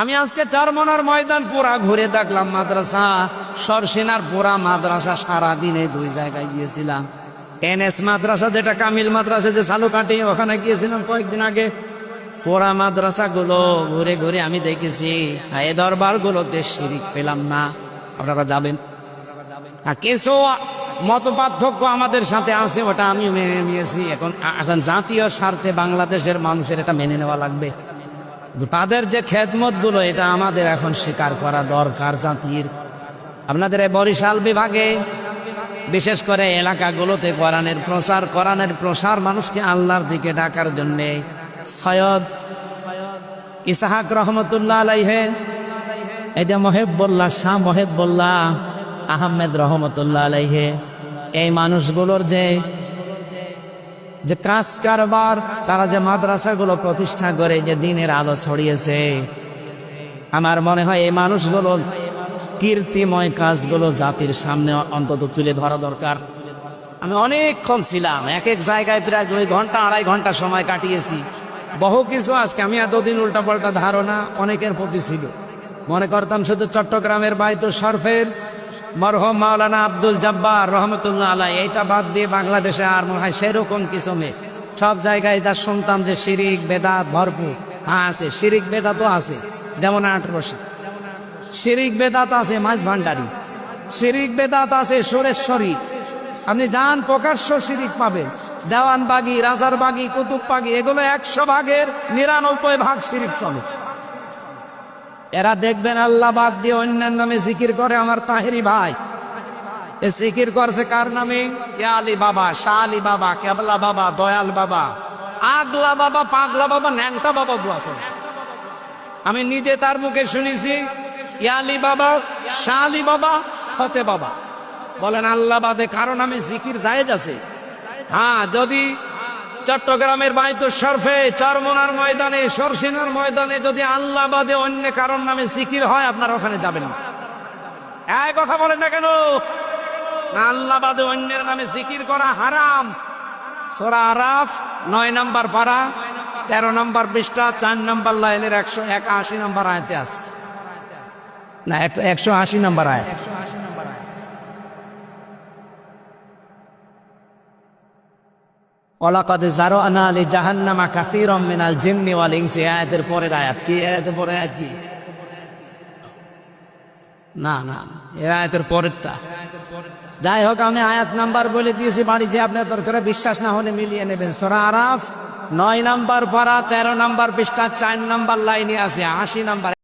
আমি আজকে চারমনার ময়দান পুরা ঘুরে দেখলাম মাদ্রাসা, সরসেনার পুরা মাদ্রাসা সারা দিনে দুই জায়গায় গিয়েছিলাম। এনএস মাদ্রাসা যেটা, কামিল মাদ্রাসা যে চালু কাটি ওখানে গিয়েছিলাম কয়েকদিন আগে। পোড়া মাদ্রাসা গুলো ঘুরে ঘুরে আমি দেখেছি। এ শিরিক পেলাম না। আপনারা যাবেন। কিছু মত পার্থক্য আমাদের সাথে আছে, ওটা আমি মেনে নিয়েছি। এখন জাতীয় স্বার্থে বাংলাদেশের মানুষের এটা মেনে নেওয়া লাগবে। তাদের যে খেদমতগুলো এটা আমাদের এখন স্বীকার করা দরকার জাতির। আপনাদের বরিশাল বিভাগে, বিশেষ করে এলাকাগুলোতে কোরআনের প্রচার, কোরআনের প্রসার মানুষকে আল্লাহর দিকে ডাকার জন্যে সৈয়দ ইসাহাক রহমতুল্লাহ আলাইহে এটা মহেব্বুল্লাহ শাহ মহেব্বুল্লাহ আহমেদ রহমতুল্লাহ আলাইহে, এই মানুষগুলোর যে যে কাজ কারবার, তারা যে মাদ্রাসাগুলো প্রতিষ্ঠা করে, যে দিনের আলো ছড়িয়েছে। আমার মনে হয় এই মানুষগুলো কীর্তিময় কাজগুলো জাতির সামনে অন্তত তুলে ধরা দরকার। আমি অনেকক্ষণ ছিলাম, এক এক জায়গায় প্রায় দুই ঘণ্টা, আড়াই ঘণ্টা সময় কাটিয়েছি। বহু কিছু আজকে আমি এতদিন উল্টা পাল্টা ধারণা অনেকের প্রতি ছিল। মনে করতাম শুধু চট্টগ্রামের বাইতো শরফের মরহম মাওলানা আব্দুল জব্বার রহমতুল্লাহ আলাই এইটা বাদ দিয়ে বাংলাদেশে আর মনে হয় সেরকম কিছু নেই। সব জায়গায় যা শুনতাম যে শিরিক, বেদাত ভরপুর। হ্যাঁ আছে। শিরিক, বেদাত আছে। যেমন আঠারোশি শিরিক, বেদাত আছে মাছ ভান্ডারি। শিরিক, বেদাত আছে সুরেশ্বরী। আপনি যান, প্রকাশ্য শিরিক পাবেন। দেওয়ানবাগি, রাজারবাগি, কুতুববাগি, এগুলো একশো ভাগের নিরানব্বই ভাগ শিরিক চলে। এরা দেখবেন আল্লাহ বাদ দিয়ে অন্যান্য নামে জিকির করে আমার তাহেরি ভাই। এ জিকির করছে কার নামে? আলী বাবা, শাহ আলী বাবা, কেবলা বাবা, দয়াল বাবা, আগলা বাবা, পাগলা বাবা, ন্যাংটা বাবা চলছে আমি নিজে তার মুখে শুনেছি ইয়ালি বাবা, শাহ বাবা, ফতে বাবা। বলেন, আল্লাহ বাদে কারণ আমি জিকির জায়েজ আছে? হ্যাঁ যদি চট্টগ্রামের বাইতো শরফে চারমোনার ময়দানে, সরসিনার ময়দানে যদি আল্লাহ বাদে অন্য কারণ নামে জিকির হয়, আপনারা ওখানে যাবেন না। এই কথা বলেন না কেন? না, আল্লাহ বাদে অন্যের নামে জিকির করা হারাম। সোরা আরাফ, নয় নম্বর পারা, তেরো নম্বর পৃষ্ঠা, চার নম্বর লাইনের একশো এক আশি নম্বর আয়তে আছে। না, একশো আশি নম্বর আয় জারো আনা আলী জাহান্নামা কাসিরম মিনাল ওয়াল এই আয়াতের আয়াত কি? আয়াতের পরের আয়াত কি? না না এই আয়াতের পরেরটা। যাই হোক, আমি আয়াত নাম্বার বলে দিয়েছি, বাড়ি যে আপনার দরকার বিশ্বাস না হলে মিলিয়ে নেবেন। সোরা আরাফ নয় নাম্বার পারা, তেরো নাম্বার পৃষ্ঠা, চার নাম্বার লাইনে আছে, আশি নাম্বার।